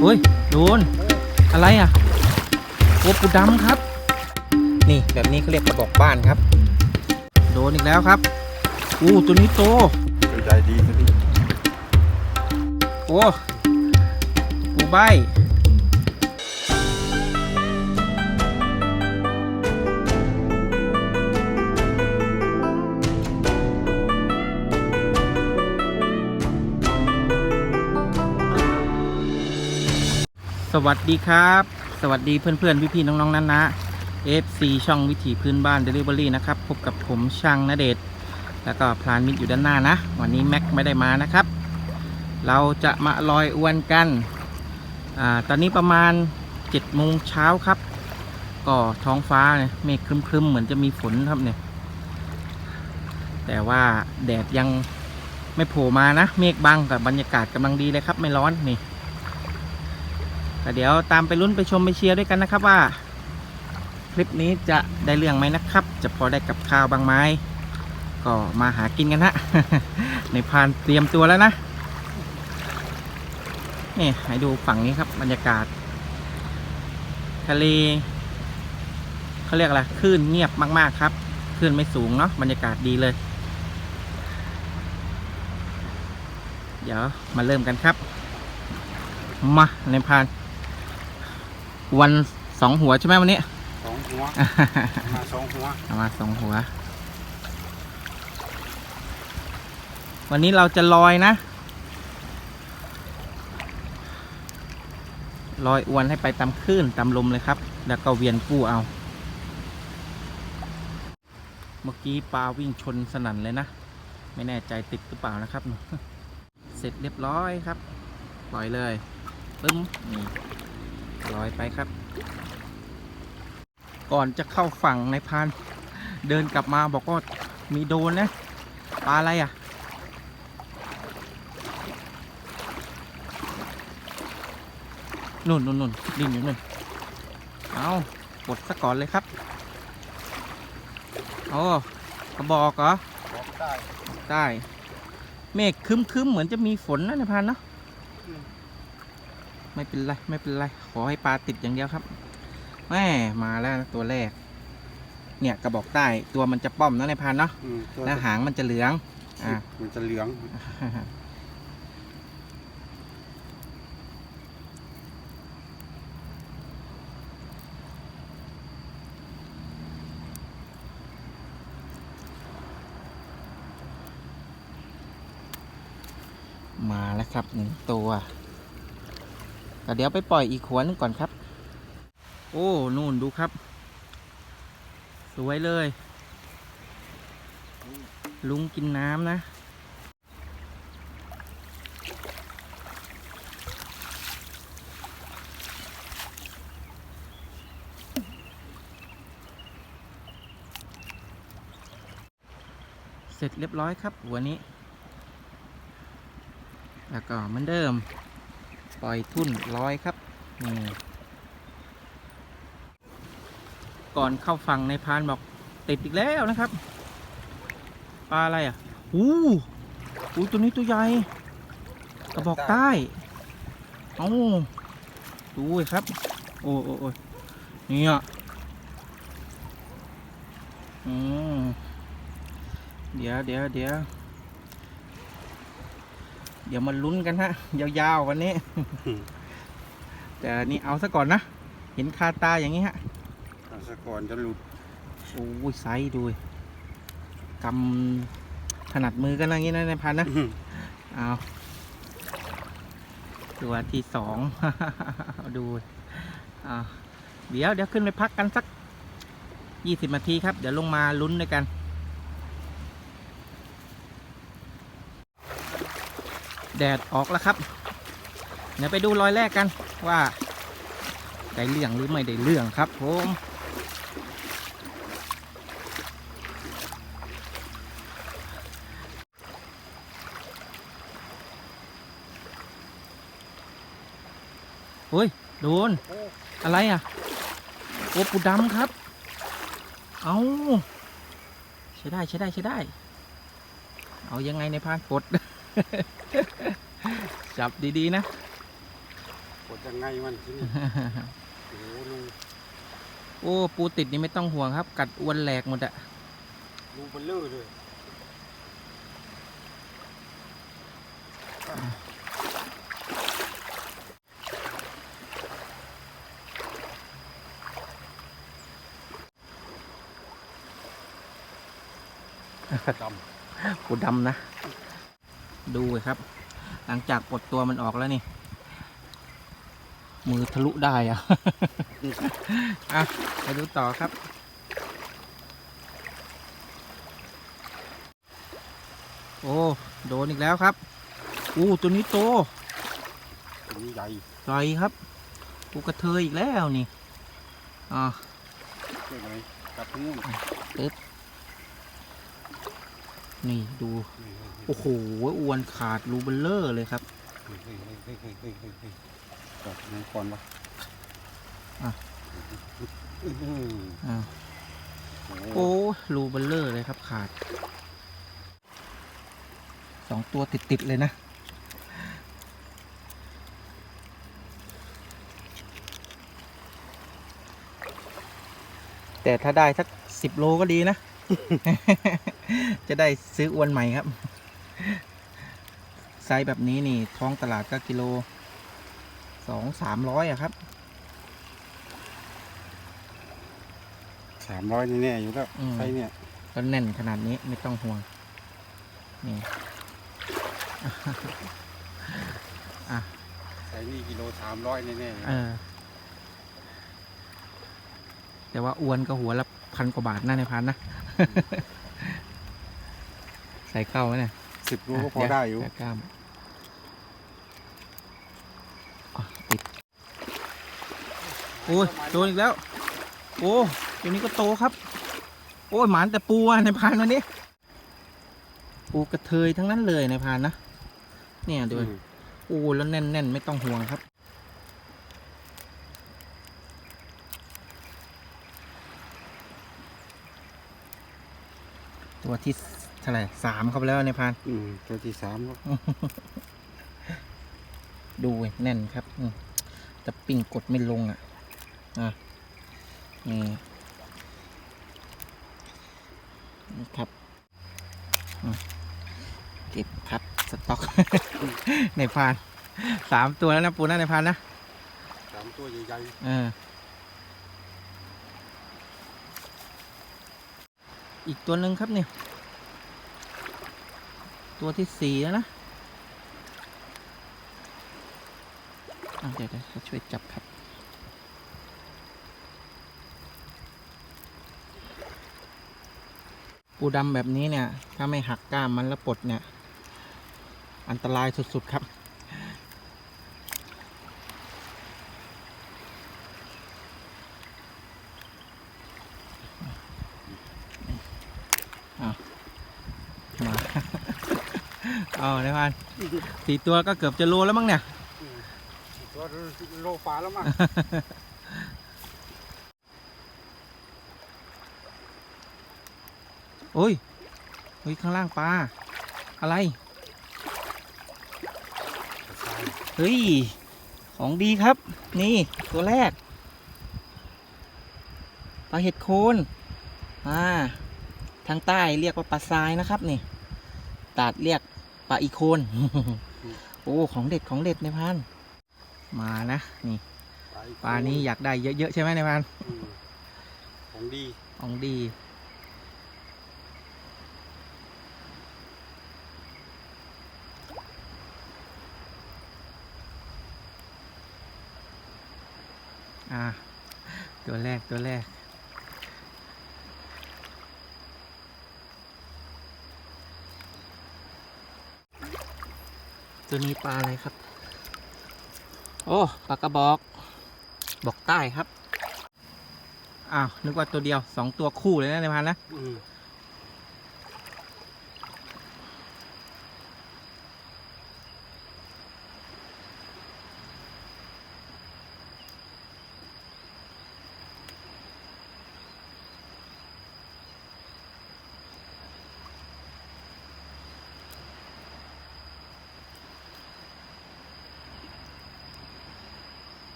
โอ้ยโดนอะไรอะโอ้ปูดำครับ นี่แบบนี้เขาเรียกกระบอกบ้านครับ โดนอีกแล้วครับ อู้ตัวนี้โตใจดีก็ดีโอ้ปูใบ สวัสดีครับ สวัสดีเพื่อนๆพี่ๆน้องๆนั้นนะ FC ช่องวิถีพื้นบ้าน Delivery นะครับ พบกับผมช่างนเดชแล้วก็พลานมิตรอยู่ด้านหน้านะ วันนี้แม็กไม่ได้มานะครับ เราจะมาลอยอวนกันอาตอนนี้ประมาณ7โมงเช้าครับ ก็ท้องฟ้าเนี่ยเมฆครึมๆ เหมือนจะมีฝนครับเนี่ย แต่ว่าแดดยังไม่โผล่มานะ เมฆบังกับบรรยากาศกำลังดีเลยครับ ไม่ร้อนนี่ แต่เดี๋ยวตามไปลุ้นไปชมไปเชียร์ด้วยกันนะครับว่า คลิปนี้จะได้เรื่องไหมนะครับ จะพอได้กับข้าวบางไหมก็มาหากินกันฮะในพานเตรียมตัวแล้วนะนี่ให้ดูฝั่งนี้ครับบรรยากาศ ทะเลเขาเรียกอะไรคลื่นเงียบมากๆครับคลื่นไม่สูงเนาะบรรยากาศดีเลย เดี๋ยวมาเริ่มกันครับ มาในพาน วันสองหัวใช่ไหมวันนี้ สองหัว มาสองหัว เอามาสองหัว วันนี้เราจะลอยนะ ลอยอวนให้ไปตามคลื่นตามลมเลยครับ แล้วก็เวียนกู้เอา เมื่อกี้ปลาวิ่งชนสนั่นเลยนะ ไม่แน่ใจติดหรือเปล่านะครับ เสร็จเรียบร้อยครับ ปล่อยเลยปึ้มนี่ ลอยไปครับ ก่อนจะเข้าฝั่งในพาน เดินกลับมาบอกว่ามีโดนนะปลาอะไรอะ นุ่นนุ่นนุ่นดินอยู่นุ่นเอาปลดซะก่อนเลยครับโอ้กระบอกเหรอบอกได้ได้เมฆครึ้มๆเหมือนจะมีฝนนะในพานเนาะ ไม่เป็นไรไม่เป็นไร ขอให้ปลาติดอย่างเดียวครับแม่มาแล้วนะตัวแรก เนี่ยกระบอกใต้ตัวมันจะป้อมนะในพานเนาะอืมตัวแล้วหางมันจะเหลือง อ่ามันจะเหลือง มาแล้วครับหนึ่งตัว เดี๋ยวไปปล่อยอีกขวดนึงก่อนครับ โอ้นู่นดูครับ สวยเลย ลุงกินน้ำนะ เสร็จเรียบร้อยครับหัวนี้ แล้วก็เหมือนเดิม ปล่อยทุ่นร้อยครับนี่ก่อนเข้าฝั่งในพานบอกติดอีกแล้วนะครับปลาอะไรอะอู้อู้ตัวนี้ตัวใหญ่กระบอกใต้เอาดูเลยครับ โอ้โอ้โอ้เนี่ยอืมเดี๋ยวเดี๋ยวเดี๋ยว เดี๋ยวมาลุ้นกันฮะ ยาวๆวันนี้ แต่นี่เอาซะก่อนนะ เห็นคาตาอย่างนี้ฮะเอาสะก่อนจะหลุด โอ้ยไซส์ดูดิกำถนัดมือกันนะอย่างนี้นะในพันนะ เอาตัวที่สองเอาดูเอาเดี๋ยวเดี๋ยวขึ้นไปพักกันสักยี่สิบนาทีครับ เดี๋ยวลงมาลุ้นด้วยกัน แดดออกแล้วครับ เดี๋ยวไปดูรอยแรกกันว่าได้เรื่องหรือไม่ได้เรื่องครับผมโอ้ย โดน อะไรอะโอ้ปูดำครับ เอาใช้ได้ใช้ได้ใช้ได้ เอายังไงในพานปด จับดีๆนะกดยังไงมันที่นี่โอ้โหลุงโอ้ปูติดนี่ไม่ต้องห่วงครับ กัดอวนแหลกหมดอะลุงเบลเลอร์เลยดปูดำนะ ดูเลยครับ หลังจากปลดตัวมันออกแล้วนี่ มือทะลุได้อะอะไปดูต่อครับ โอ้โดนอีกแล้วครับ อู้ตัวนี้โตำตัวนี้ใหญ่ใหญ่ครับปูกระเทยอีกแล้วนี่อ่าใช่ไหมกลับที่ นี่ดู โอ้โหอ้วนขาดรูเบลเลอร์เลยครับกอดมังกวะอะอะโอ้รูเบลเลอร์เลยครับขาดสองตัวติด ๆ เลยนะ แต่ถ้าได้สักสิบโลก็ดีนะ จะได้ซื้ออวนใหม่ครับ ไซส์แบบนี้นี่ ท้องตลาดก็กิโลสองสามร้อยอะครับ สามร้อยแน่ๆอยู่แล้วอืมใช่เนี่ย ก็แน่นขนาดนี้ไม่ต้องห่วง นี่ใช่นี่กิโลสามร้อยแน่ๆเออ แต่ว่าอวนก็หัวละพันกว่าบาทน่าในพันนะ ใส่เข้าไหมเนี่ยสิบโลก็พอได้อยู่เวกล้ามอะติดโอ้ยโดนอีกแล้ว โอ้ตัวนี้ก็โตครับ โอ้ยหมานแต่ปูอะในพานวันนี้ ปูกระเทยทั้งนั้นเลยในพานนะ เนี่ยดูอืมโอ้แล้วแน่นๆ ไม่ต้องห่วงครับ ตัวที่เท่าไหร่สามเข้าไปแล้วในพานอืมตัวที่สามก็ดูเว้ยแน่นครับอืมแต่ปิ่งกดไม่ลงอะอะนี่นี่ครับอืมเก็บพับสต็อกในพานสามตัวแล้วนะปูนะในพานนะสามตัวใหญ่เออ อีกตัวหนึ่งครับเนี่ย ตัวที่สี่แล้วนะเดี๋ยวเดี๋ยวช่วยจับครับ ปูดำแบบนี้เนี่ย ถ้าไม่หักกล้ามมันแล้วปลดเนี่ย อันตรายสุดๆครับาในพันสี่ตัวก็เกือบจะโลแล้วมั้งเนี่ยๆอืมตัวโลฟ้าแล้วมั้งโอ้ยเฮ้ยข้างล่างปลาอะไร เฮ้ย ของดีครับ นี่ตัวแรกปลาเห็ดโคนอ่าทางใต้เรียกว่าปลาทรายนะครับนี่ตาดเรียก ปลาอีโคน โอ้ของเด็ดของเด็ดในพัน มานะนี่ปลานี้อยากได้เยอะๆใช่ไหมในพันอืมของดีของดีอ่าตัวแรกตัวแรก ตัวนี้ปลาอะไรครับ โอ้ปลากระบอก บอกใต้ครับ อ้าว นึกว่าตัวเดียวสองตัวคู่เลยนะในพันนะ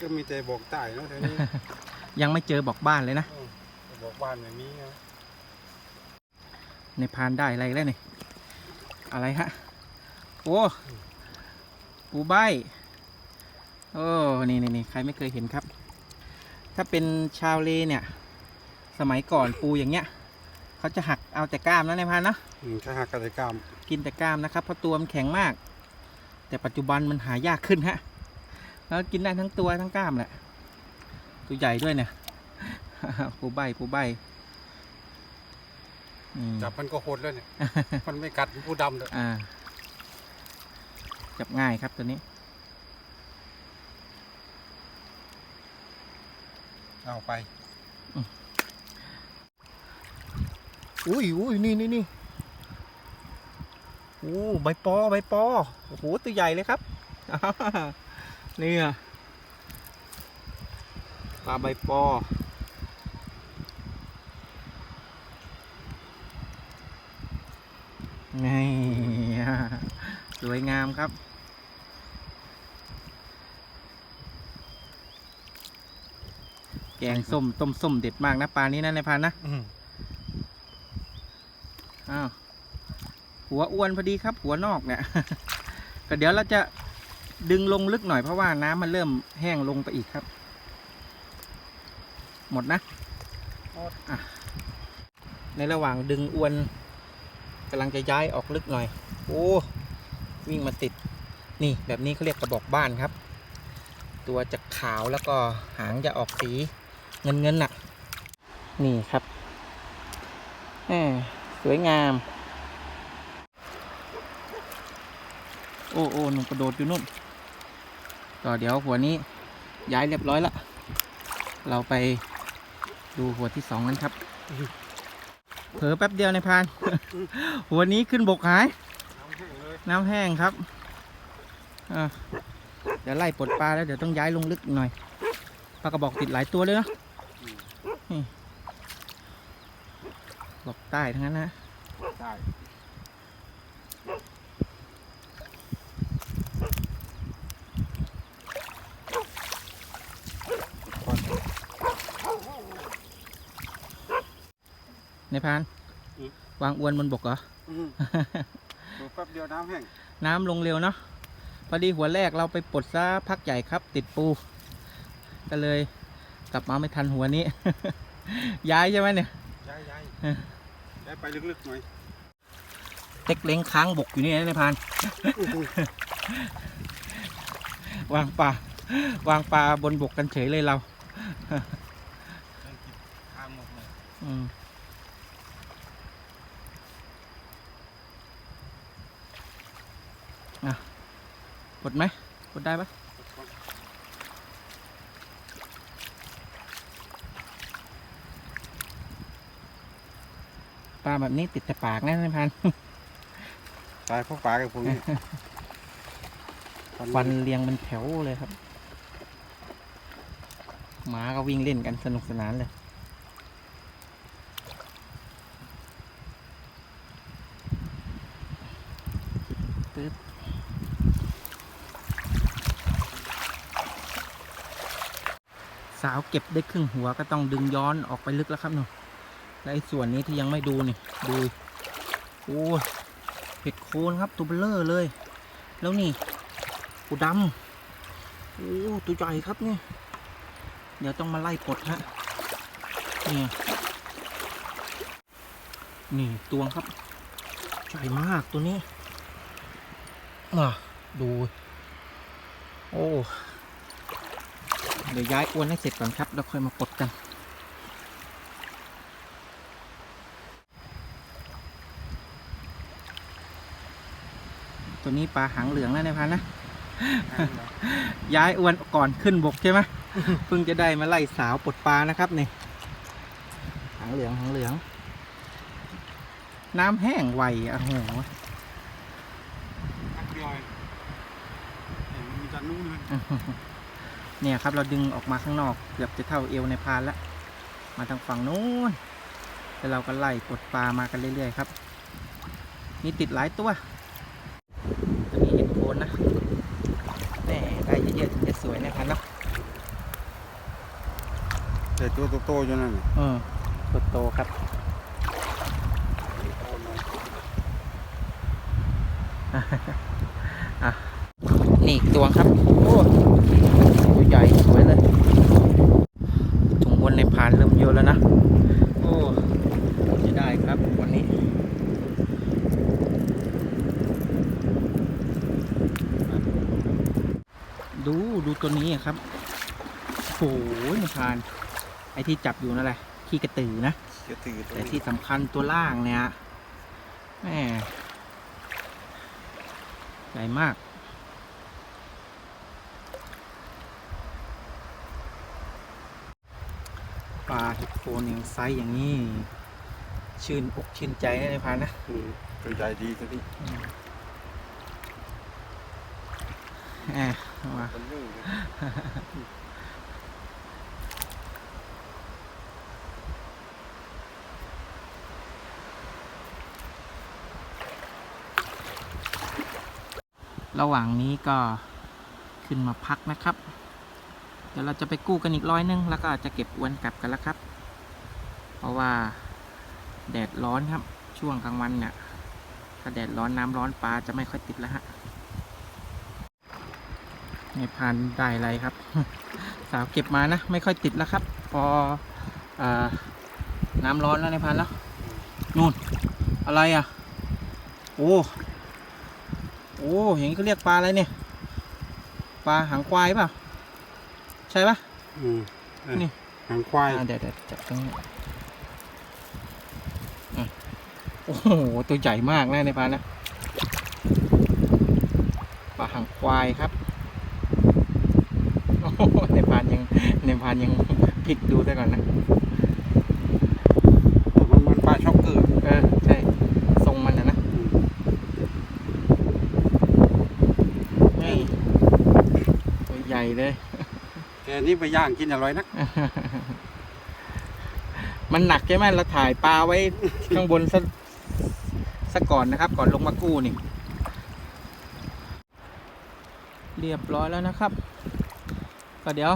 ก็มีแต่บอกตายเนาะแถวนี้ ยังไม่เจอบอกบ้านเลยนะเออบอกบ้านแบบนี้นะในพานได้อะไรแล้วนี่อะไรฮะ โอ้ปูใบโอ้นี่นี่นี่ใครไม่เคยเห็นครับ ถ้าเป็นชาวเลเนี่ย สมัยก่อนปูอย่างเงี้ยเขาจะหักเอาแต่กล้ามนะในพานเนาะอืมถ้าหากกิจกรรมกินแต่กล้ามนะครับเพราะตัวมันแข็งมาก แต่ปัจจุบันมันหายากขึ้นฮะ แล้วกินได้ทั้งตัวทั้งกล้ามแหละ ตัวใหญ่ด้วยเนี่ยปูใบปูใบอืมจับมันก็โหดแล้วเนี่ย มันไม่กัดผู้ดำเลยอ่าจับง่ายครับตัวนี้ เอาไป อุ้ยอุ้ยนี่นี่นี่โอ้ใบปอใบปอ โอ้โห ตัวใหญ่เลยครับ นี่อะปลาใบปอ นี่ สวยงามครับ แกงส้ม ต้มส้มเด็ดมากนะปลานี้นะในายพันนะอืมอ้าว หัวอ้วนพอดีครับ หัวนอกเนี่ย ก็เดี๋ยวเราจะ ดึงลงลึกหน่อยเพราะว่าน้ำมันเริ่มแห้งลงไปอีกครับ หมดนะอะในระหว่างดึงอวนกำลังจะย้ายออกลึกหน่อย โอ้วิ่งมาติด นี่แบบนี้เขาเรียกกระบอกบ้านครับ ตัวจะขาวแล้วก็หางจะออกสีเงินเงินๆน่ะ นี่ครับแหมสวยงาม โอ้โอ้หนุ่มกระโดดอยู่นู่น ก็เดี๋ยวหัวนี้ย้ายเรียบร้อยละ เราไปดูหัวที่สองนั้นครับ เผลอแป๊บเดียวในพาน หัวนี้ขึ้นบกหายน้ำแห้งเลยน้ำแห้งครับเดี๋ยวไล่ปลดปลาแล้วเดี๋ยวต้องย้ายลงลึกหน่อย ปลากระบอกติดหลายตัวเลยเนาะบอกใต้ทั้งนั้นนะ ได้ ใน พานวางอวนบนบกเหรออืมดูแป๊บเดียวน้ำแห้งน้ำลงเร็วเนาะพอดีหัวแรกเราไปปลดซะพักใหญ่ครับ ติดปู ก็เลยกลับมาไม่ทันหัวนี้ ย้ายใช่ไหมเนี่ยย้ายย้ายเออย้ายไปลึกๆหน่อยเต็กเล้งค้างบกอยู่นี่นะในพานวางปลาวางปลาบนบกกันเฉยเลยเรา ทางหมดเลย อืมอะก ดไหมกดได้ปะปลาแบบนี้ติดแต่ปากนะในพันตายเพราะปลากับพวกนี้ฟันเรียงเป็นแถวเลยครับ หมาก็วิ่งเล่นกันสนุกสนานเลยาวเก็บได้ครึ่งหัวก็ต้องดึงย้อนออกไปลึกแล้วครับหนูและไอ้ส่วนนี้ที่ยังไม่ดูนี่ดูโอ้เห็ดโคนครับตัวเบลเลอร์เลย แล้วนี่ปูดำโอ้ตัวใหญ่ครับเนี่ยเดี๋ยวต้องมาไล่ปลดฮะเนี่ยนี่ตวงครับใหญ่มากตัวนี้อะดู โอ้ ดี๋ยวย้ายอวนให้เสร็จก่อนครับแล้วค่อยมาปลดกันตัวนี้ปลาหางเหลืองแล้วนายพันนะ ย้ายอวนก่อนขึ้นบกใช่ไหมเพิ่งจะได้มาไล่สาวปลดปลานะครับนี่หางเหลืองหางเหลือง น้ำแห้งไวอะโอ้โหแป๊บเดียวเองเห็นมันมีแต่นู่นเลย เนี่ยครับเราดึงออกมาข้างนอกเกือบจะเท่าเอวในพานแล้วมาทางฝั่งนู้นแล้วเราก็ไล่ปลดปลามากันเรื่อยๆครับมีติดหลายตัวตัวนี้เห็นโคนนะแหม่ได้เยอะๆถึงจะสวยนะครับเนาะแต่ตัวโตๆอยู่นั่นน่ะเออตัวโตครับอะ นี่อีกตัวครับ โอ้ตัวใหญ่สวยเลยถุงวนในพานเริ่มเยอะแล้วนะ โอ้จะได้ครับวันนี้ดูดูตัวนี้อะครับโอ้ยในพาน ไอที่จับอยู่นั่นแหละขี้กระตือนะเดี๋ยวตื่นแต่ที่สำคัญตัวล่างเนี่ยแม่ใหญ่มาก ปลาเห็ดโคนอย่างไซส์อย่างนี้ ชื่นอกชื่นใจนะในพานนะอืมตัวใหญ่ดีตัวนี้แหมเอามามันลื่นเลยระหว่างนี้ก็ขึ้นมาพักนะครับเดี๋ยวเราจะไปกู้กันอีกร้อยหนึงแล้วก็จะเก็บอวนกลับกันแล้วครับ เพราะว่าแดดร้อนครับ ช่วงกลางวันเนี่ยถ้าแดดร้อนน้ำร้อนปลาจะไม่ค่อยติดแล้วฮะในพานได้อะไรครับ สาวเก็บมานะไม่ค่อยติดแล้วครับ พออน้ำร้อนแล้วในพานแล้วนู่นอะไรอะ โอ้โอ้อย่างนี้เขาเรียกปลาอะไรเนี่ย ปลาหางควายเปล่า ช่ปะ อืมเออนี่ หางควาย อ่าเดี๋ยวเดี๋ยวจับตรงนี้อะโอ้โห ตัวใหญ่มากนะในพานนะปลาหางควายครับโอ้โหในพานยังในพานยังผิดดูได้ก่อนนะ มันมันปลาช็อกเกอร์เออ ใช่ ทรงมันนะนะอืมนี่ตัวใหญ่เลยแต่ อันนี้ไปย่างกินอร่อยนัก มันหนักใช่ไหมเราถ่ายปลาไว้ข้างบนซะซะก่อนนะครับ ก่อนลงมากู้นี่ เรียบร้อยแล้วนะครับ ก็เดี๋ยว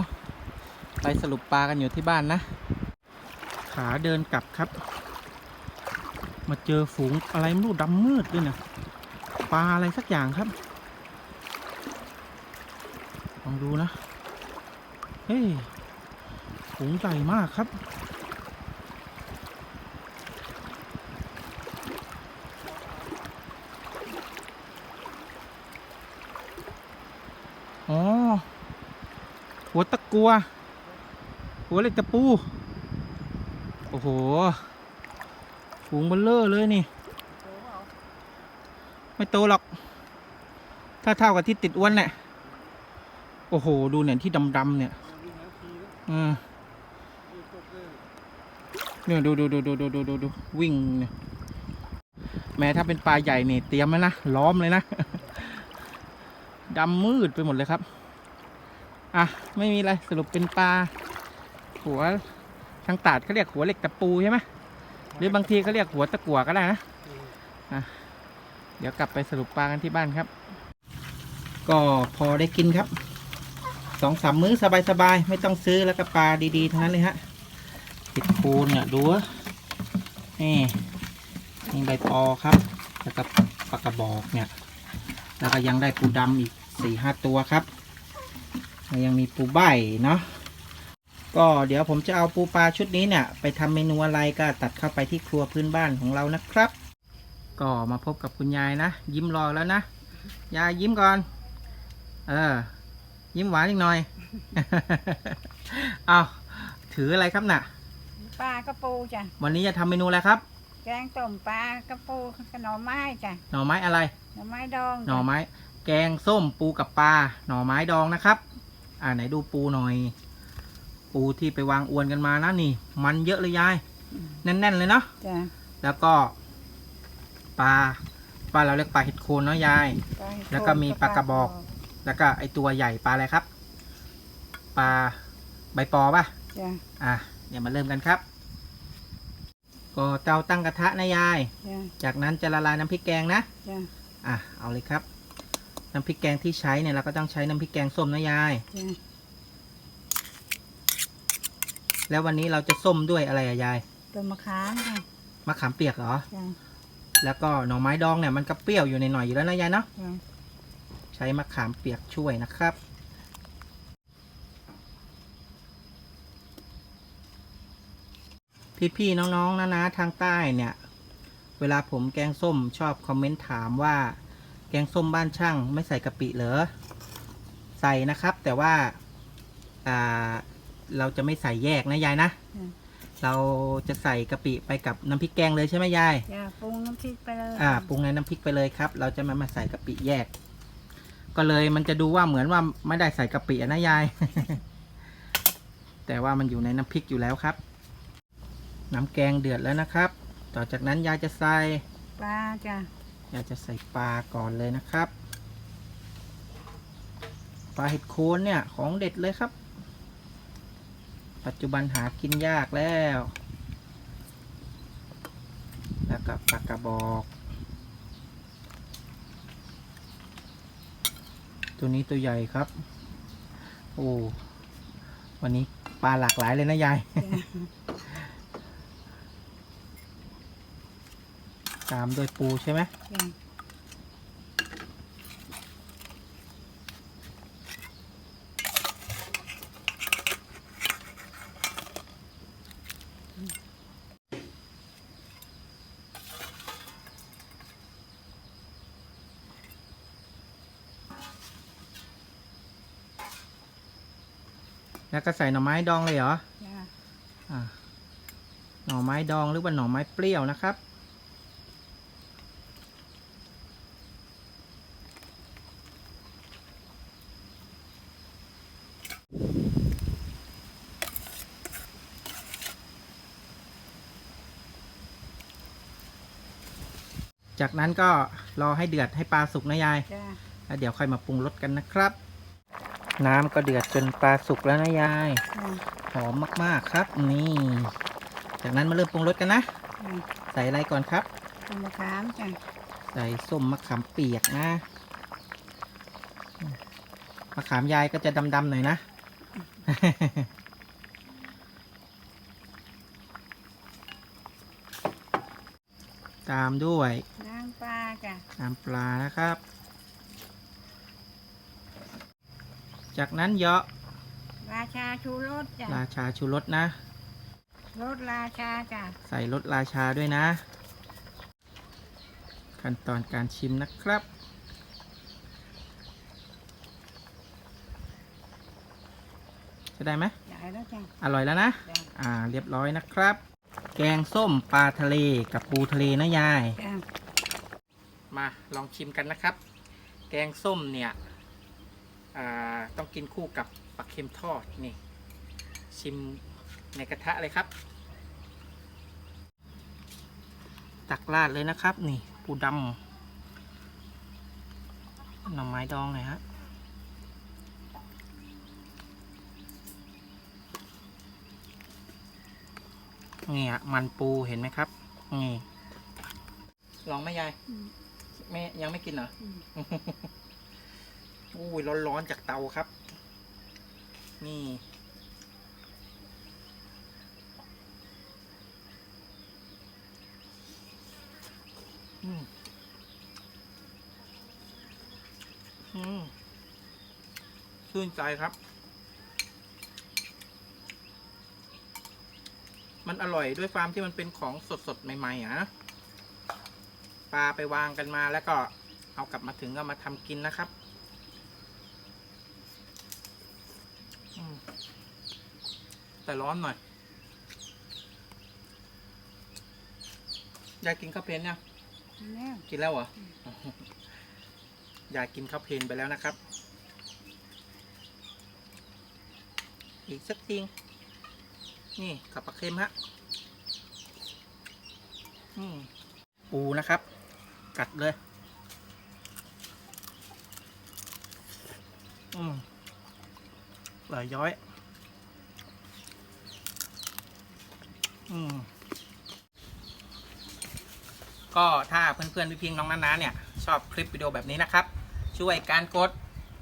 ไปสรุปปลากันอยู่ที่บ้านนะ ขาเดินกลับครับ มาเจอฝูงอะไรไม่รู้ดำมืดด้วยนะปลาอะไรสักอย่างครับลองดูนะ ฮ้ยฝูงใหญ่มากครับ อ๋อ หัวตะกัว หัวเหล็กตะปู โอ้โห ฝูงเบลเลอร์เลยนี่ ไม่โตหรอก ถ้าเท่ากับที่ติดอ้วนเนี่ยโอ้โห ดูเนี่ยที่ดำๆเนี่ย อืมเนี่ยดูดูดูดูดูดูดูดูวิ่งเนี่ยแม้ถ้าเป็นปลาใหญ่เนี่ยเตรียมแล้วนะล้อมเลยนะดำมืดไปหมดเลยครับ อะ ไม่มีอะไรสรุปเป็นปลา หัวทางตาดเขาเรียกหัวเหล็กตะปูใช่ไหมหรือบางทีเขาเรียกหัวตะกั่วก็ได้นะอะเดี๋ยวกลับไปสรุปปลากันที่บ้านครับ ก็พอได้กินครับ สองสามมื้อสบายๆ ไม่ต้องซื้อแล้วก็ปลาดีๆทั้งนั้นเลยฮะเห็ดโคนเนี่ยดูวะนี่นี่ใบปอครับ แล้วก็ปลากระบอกเนี่ย แล้วก็ยังได้ปูดำอีกสี่ห้าตัวครับแล้วยังมีปูใบเนาะก็เดี๋ยวผมจะเอาปูปลาชุดนี้เนี่ย ไปทำเมนูอะไรก็ตัดเข้าไปที่ครัวพื้นบ้านของเรานะครับ ก็มาพบกับคุณยายนะ ยิ้มรอแล้วนะ ยายยิ้มก่อน เออ ยิ้มหวานอีกหน่อย เอาถืออะไรครับน่ะ ปลากระปูจ้ะ วันนี้จะทำเมนูอะไรครับ แกงต้มปลากระปูขนมไม้จ้ะ หน่อไม้อะไร หน่อไม้ดองหน่อไม้ แกงส้มปูกับปลา หน่อไม้ดองนะครับ อ่าไหนดูปูหน่อย ปูที่ไปวางอวนกันมานะนี่ มันเยอะเลยยาย แน่น ๆ เลยเนาะ จ้ะ แล้วก็ ปลา ปลาเราเรียกปลาเห็ดโคนเนาะยายปลาเห็ดแล้วก็มีปลากระบอก แล้วก็ไอตัวใหญ่ปลาอะไรครับ ปลาใบปอป่ะจ้ะอะเดี๋ยวมาเริ่มกันครับ ก็เตาตั้งกระทะนะยาย จ้ะจากนั้นจะละลายน้ำพริกแกงนะ จ้ะอะเอาเลยครับ น้ำพริกแกงที่ใช้เนี่ยเราก็ต้องใช้น้ำพริกแกงส้มนะยาย จ้ะแล้ววันนี้เราจะส้มด้วยอะไรอะยายตัวมะขามค่ะมะขามเปียกเหรอ จ้ะแล้วก็หน่อไม้ดองเนี่ยมันก็เปรี้ยวอยู่ในหน่อยๆอยู่แล้วนะยายเนาะจ้ะ ใช้มะขามเปียกช่วยนะครับพี่ๆน้องๆนะนะทางใต้เนี่ย เวลาผมแกงส้มชอบคอมเมนต์ถามว่า แกงส้มบ้านช่างไม่ใส่กะปิเหรอใส่นะครับ แต่ว่าอ่าเราจะไม่ใส่แยกนะยายนะจ้ะเราจะใส่กะปิไปกับน้ำพริกแกงเลยใช่ไหมยายจ้ะปรุงน้ำพริกไปเลยอ่าปรุงในน้ำพริกไปเลยครับ เราจะไมามาใส่กะปิแยก ก็เลยมันจะดูว่าเหมือนว่าไม่ได้ใส่กะปินะยาย แต่ว่ามันอยู่ในน้ำพริกอยู่แล้วครับ น้ำแกงเดือดแล้วนะครับ ต่อจากนั้นยายจะใส่ปลาจ้ะยายจะใส่ปลาก่อนเลยนะครับ ปลาเห็ดโคนเนี่ยของเด็ดเลยครับ ปัจจุบันหากินยากแล้ว แล้วก็ปลากระบอก ตัวนี้ตัวใหญ่ครับ โอ้ วันนี้ปลาหลากหลายเลยนะยาย ตามด้วยปูใช่ไหม จ้ะ แล้วก็ใส่หน่อไม้ดองเลยเหรอจ้ะอ่าหน่อไม้ดองหรือว่าหน่อไม้เปรี้ยวนะครับ จากนั้นก็รอให้เดือดให้ปลาสุกนะยายจ้ะแล้วเดี๋ยวค่อยมาปรุงรสกันนะครับ น้ำก็เดือดจนปลาสุกแล้วนะยายจ้ะหอมมากๆครับ นี่ จากนั้นมาเริ่มปรุงรสกันนะจ้ะใส่อะไรก่อนครับตัวมะขามจ้ะใส่ส้มมะขามเปียกนะมะขามยายก็จะดำๆหน่อยนะ ตามด้วยน้ำปลาจ้ะน้ำปลานะครับ จากนั้นเหยาะราชาชูรสจ้ะราชาชูรสนะ รสราชาจ้ะใส่รสราชาด้วยนะ ขั้นตอนการชิมนะครับ จะได้ไหมจ่ายแล้วจ้ะ อร่อยแล้วนะ จ้ะ อ่า เรียบร้อยนะครับ แกงส้มปลาทะเลกับปูทะเลนะยาย จ้ะมาลองชิมกันนะครับ แกงส้มเนี่ยอ่า ต้องกินคู่กับปลาเค็มทอดนี่ ชิมในกระทะเลยครับ ตักราดเลยนะครับ นี่ปูดำหน่อไม้ดองหน่อยฮะนี่อะมันปูเห็นไหมครับ นี่ ลองไหมยายอืมแม่ยังไม่กินเหรอ อุ้ยร้อนๆจากเตาครับ นี่ อืม อืมชื่นใจครับ มันอร่อยด้วยความที่มันเป็นของสดๆ ใหม่ๆอะนะปลาไปวางกันมาแล้วก็เอากลับมาถึงก็มาทำกินนะครับอืม แต่ร้อนหน่อยยายกินข้าวเพลนเนี่ยงแล้วกินแล้วเหรอยายกินข้าวเพลนไปแล้วนะครับ อีกสักทีงนี่กับปลาเค็มฮะอืมปูนะครับ กัดเลย อืมอร่อยย้อย อืม ก็ถ้าเพื่อนๆพี่ๆน้องๆน้าๆเนี่ย ชอบคลิปวิดีโอแบบนี้นะครับ ช่วยการกด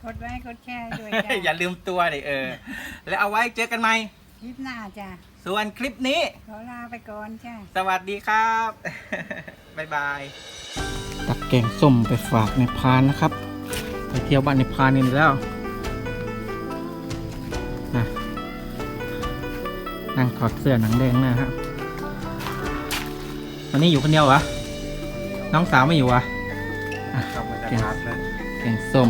กดไลค์กดแชร์ด้วยจ้ะอย่าลืมตัวเลยเออ แล้วเอาไว้เจอกันใหม่คลิปหน้าจ้ะส่วนคลิปนี้ ขอลาไปก่อนจ้ะสวัสดีครับ บ๊ายบาย ตักแกงส้มไปฝากในพานนะครับ ไปเที่ยวบ้านในพานนี่แล้ว นั่งถอดเสื้อหนังแดงนะฮะวันนี้อยู่คนเดียวเหรอน้องสาวไม่อยู่เหรอะ กลับมาจากร้านเลย แกงส้ม